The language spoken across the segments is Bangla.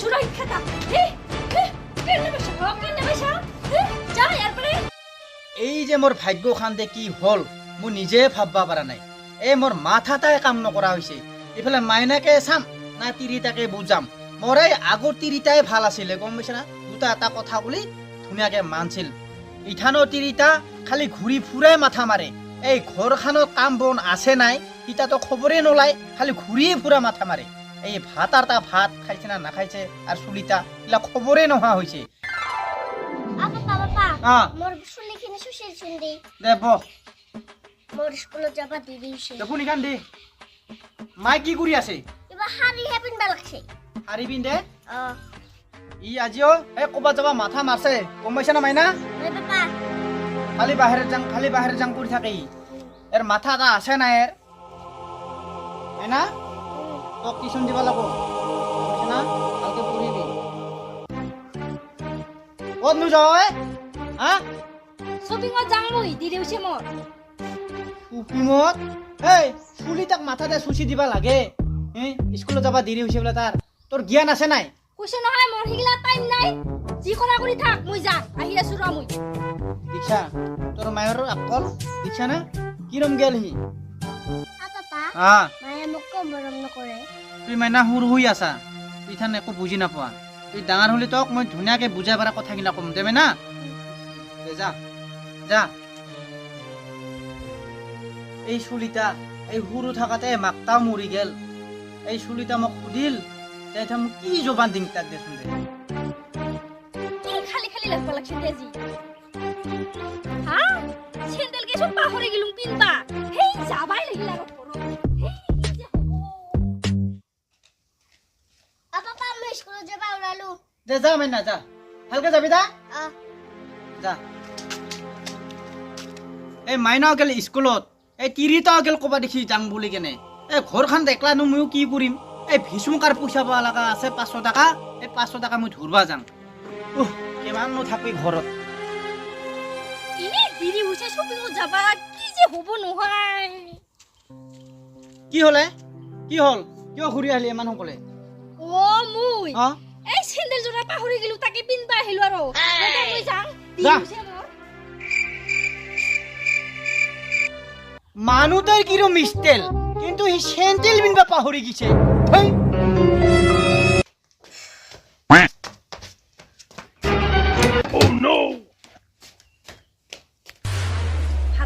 সুরক্ষা পরে। এই যে মোৰ ভাগ্য খান্দে কি হ'ল মই নিজে ভাববা পৰা নাই। এই মোৰ মাথাটাই কাম নকৰা হৈছে। ইফালে মাইনাকে চাম, না তিৰিটাকে বুজাম। মোৰ এই আগৰ তিৰিটাই ভালো আছিলে, গম পাইছে না? দুটা এটা কথা বুলি ধুনীয়াকে মানছিল। ইথানৰ তিৰিটা খালি ঘূৰি ফুৰাই মাথা মাৰে। এই ঘৰখনত কাম বন আছে নাই ইতাতো খবৰে নোলায়, খালি ঘূৰিয়ে ফুৰা মাথা মাৰে। এই ভাত আৰু তা ভাত খাইছে না নাখাইছে আৰু চুলিটা এইবিলাক খবৰে নোহোৱা হৈছে আপা পাপা অ মোৰ চুলিখিনি চুচিল চুন্দি দে। বহ মোৰ স্কুলত যাব দেৰি হৈছে দেখোন ইখান দে মাই কি কৰি আছে? কিবা শাৰীহে পিন্ধিব লাগছে। শাৰী পিন্ধে? অ। ই আজিও এই ক'ৰবাত যাব মাথা মাৰছে। গম পাইছা না মাইনা? খালি বাহিৰত যাং খালি বাহিৰত যাং কৰি থাকে এৰ মাথা এটা আছে নাই এৰ? মাইনা? টিউচন দিব লাগিব। বুজিছা না? ভালকে পঢ়িবি ক'ত নো যাৱ এ হা শপিংত মই দেৰি হৈছে মোৰ কুকিঙত এই চুলি তাক মাথাতে চুচি দিবা লাগে। স্কুলত যাবা দেৰি হৈছে বোলে তাৰ। তোৰ জ্ঞান আছে নাই? কৈছে নহয় মোৰ সিগিলা টাইম নাই। যি কৰা কৰি থাক মই যাম। আহি আছো ৰ মই। দীক্ষা তোৰ মায়ৰ আকল দীক্ষা না? কিৰম গেল সি? তুই মাইনা সৰু হৈ আছা ইথান একো বুজি নাপোৱা। তুই ডাঙৰ হ'লে তোক মই ধুনীয়াকে বুজাই পাৰা কথাগিলা ক'ম দে মাইনা যা যা। এই চুলিটা এই সৰু থাকাতে মাকটাও মৰি গেল। এই চুলিটা মোক সুধিল যে এতিয়া মোক কি জবান দিম তাক দেচোন দে। খালি খালি লাগবা লাগছে তেজি হা চেন্দেল কেছো পাহৰি গেলুম পিনবা হেই যাবাই লাগিল আৰু ঘৰত হেই যে হ'ব। আ পাপা মই স্কুলত যাব ওলালো দে যা মাইনা যা। ভালকে যাবি দা? যা। এই মাইনাও গেল স্কুলত। এই তিৰিটাও গেল ক'বা দেখি যাং বুলি কেনে। এই ঘৰখন দেখলানো ময়ো কি কৰিম এই ভিচুমকাৰ পইচা পাব লগা আছে পাঁচশো টকা। এই পাঁচশো টকা মই ধৰবা যাম। উহ কিমাননো থাকবি ঘৰত। ইনে যাবা কি যে হ'ব নহয় কি হ'লে? কি হ'ল? কিয় ঘূৰি আহিলি ইমান সকলে অ মই। এই চেন্দেল যোৰা পাহৰি গেলো তাকে পিনবা আহিলো আৰু। মই যাং। দেৰি যা। মানুহটোৰ কিৰো মিষ্টেল কিন্তু সি চেণ্ডেল পিন্ধিব পাহৰি গৈছে। ধেই।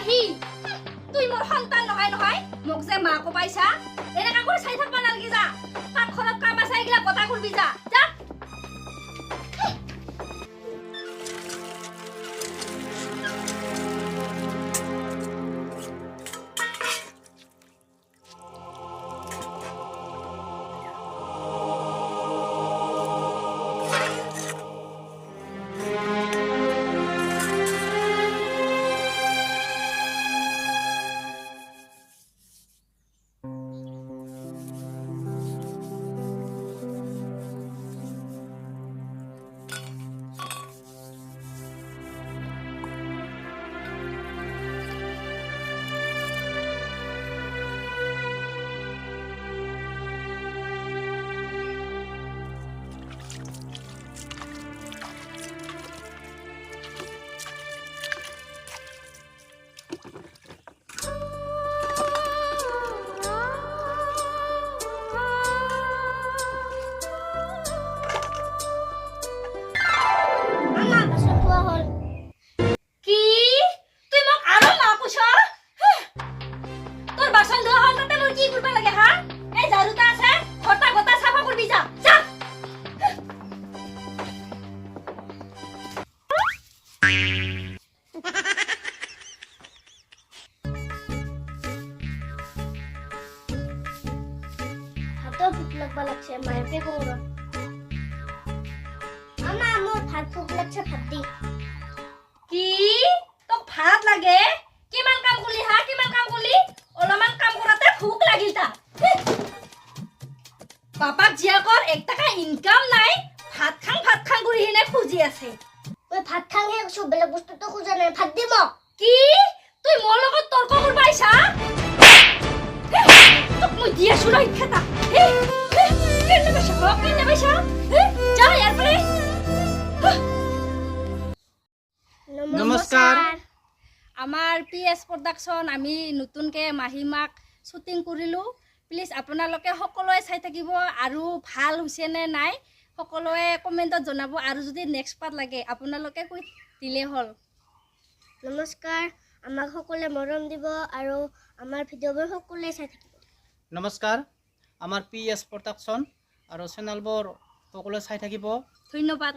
কবি তো ভোক লাগবা লাগছে মায়েকে কওঁ ৰ আমা মোৰ ভাত ভোক লাগছে ভাত দি। কি? তোক ভাত লাগে? কিমান কাম কৰিলি হা? কিমান কাম কৰিলি অলপমান কাম কৰাতে ভোক লাগিল তা বাপাক জীয়াকৰ এক টকা ইনকাম নাই ভাত খাং ভাত খাং কৰি সিনে খুজি আছে। মই ভাত খাংহে কৈছো বেলেগ বস্তুটো খোজা নাই। ভাত দি মোক কি? তুই মোৰ লগত তৰ্ক কৰিব আহিছা? হে, তোক মই কেনে কেনে যা পৰা আমাৰ পি এছ প্ৰডাকশ্যন আমি নতুনকৈ মাহীমাক শ্বুটিং কৰিলোঁ। প্লিজ আপোনালোকে সকলোৱে চাই থাকিব আৰু ভালো হৈছে নে নাই সকলোৱে কমেণ্টত জনাব। আৰু যদি নেক্সট পাৰ্ট লাগে আপোনালোকে কৈ দিলেই হ'ল। নমস্কাৰ। আমাক সকলোৱে মৰম দিব আৰু আমাৰ ভিডিঅ'বোৰ সকলোৱে চাই থাকিব। নমস্কাৰ আমাৰ পি এছ প্ৰডাকশ্যন আৰু চেনেলবোৰ সকলোৱে চাই থাকিব। ধন্যবাদ।